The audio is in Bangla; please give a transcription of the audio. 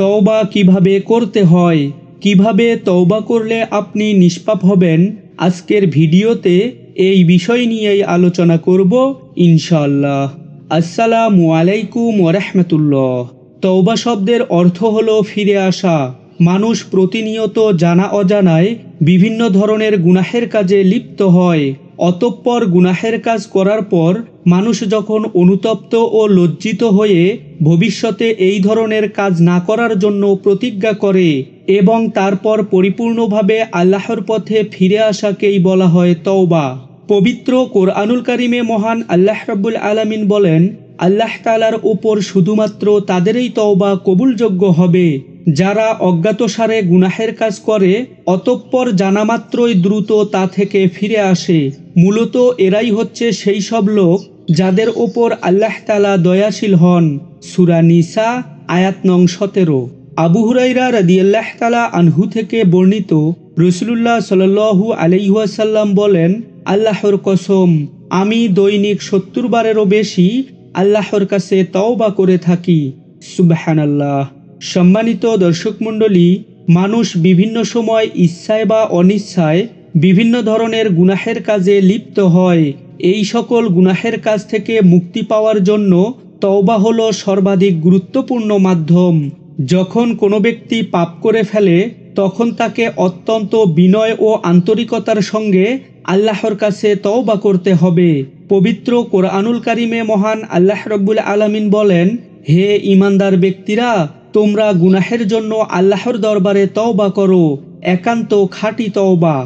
তওবা কীভাবে করতে হয়, কীভাবে তওবা করলে আপনি নিষ্পাপ হবেন, আজকের ভিডিওতে এই বিষয় নিয়েই আলোচনা করব ইনশাআল্লাহ। আসসালামু আলাইকুম ওরহমতুল্লাহ তওবা শব্দের অর্থ হলো ফিরে আসা। মানুষ প্রতিনিয়ত জানা অজানায় বিভিন্ন ধরনের গুনাহের কাজে লিপ্ত হয়। অতঃপর গুনাহের কাজ করার পর মানুষ যখন অনুতপ্ত ও লজ্জিত হয়ে ভবিষ্যতে এই ধরনের কাজ না করার জন্য প্রতিজ্ঞা করে এবং তারপর পরিপূর্ণভাবে আল্লাহর পথে ফিরে আসাকেই বলা হয় তওবা। পবিত্র কোরআনুল কারিমে মহান আল্লাহ রাব্বুল আলামিন বলেন, আল্লাহ তালার উপর শুধুমাত্র তাদেরই তওবা কবুলযোগ্য হবে। যারা অজ্ঞাতসারে গুনাহের কাজ করে, অতঃপর জানামাত্রই দ্রুত তা থেকে ফিরে আসে। মূলত এরাই হচ্ছে সেই সব লোক যাদের ওপর আল্লাহ তালা দয়াশীল হন। সুরা নিসা, আয়াত নং সতেরো। আবু হুরাইরা রাদিয়াল্লাহ তালা আনহু থেকে বর্ণিত রসুলুল্লাহ সাল্লু আলাইহাসাল্লাম বলেন, আল্লাহর কসম, আমি দৈনিক সত্তর বারেরও বেশি আল্লাহর কাছে তওবা করে থাকি। সুবহানাল্লাহ। সম্মানিত দর্শক মণ্ডলী, মানুষ বিভিন্ন সময় ইচ্ছায় বা অনিচ্ছায় বিভিন্ন ধরনের গুনাহের কাজে লিপ্ত হয়। এই সকল গুনাহের কাজ থেকে মুক্তি পাওয়ার জন্য তওবা হলো সর্বাধিক গুরুত্বপূর্ণ মাধ্যম। যখন কোনো ব্যক্তি পাপ করে ফেলে, তখন তাকে অত্যন্ত বিনয় ও আন্তরিকতার সঙ্গে আল্লাহর কাছে তওবা করতে হবে। পবিত্র কোরআনুল কারিমে মহান আল্লাহ রব্বুল আলামিন বলেন, হে ইমানদার ব্যক্তিরা তোমরা গুনাহের জন্য আল্লাহর দরবারে তওবা করো একান্ত খাঁটি তওবা।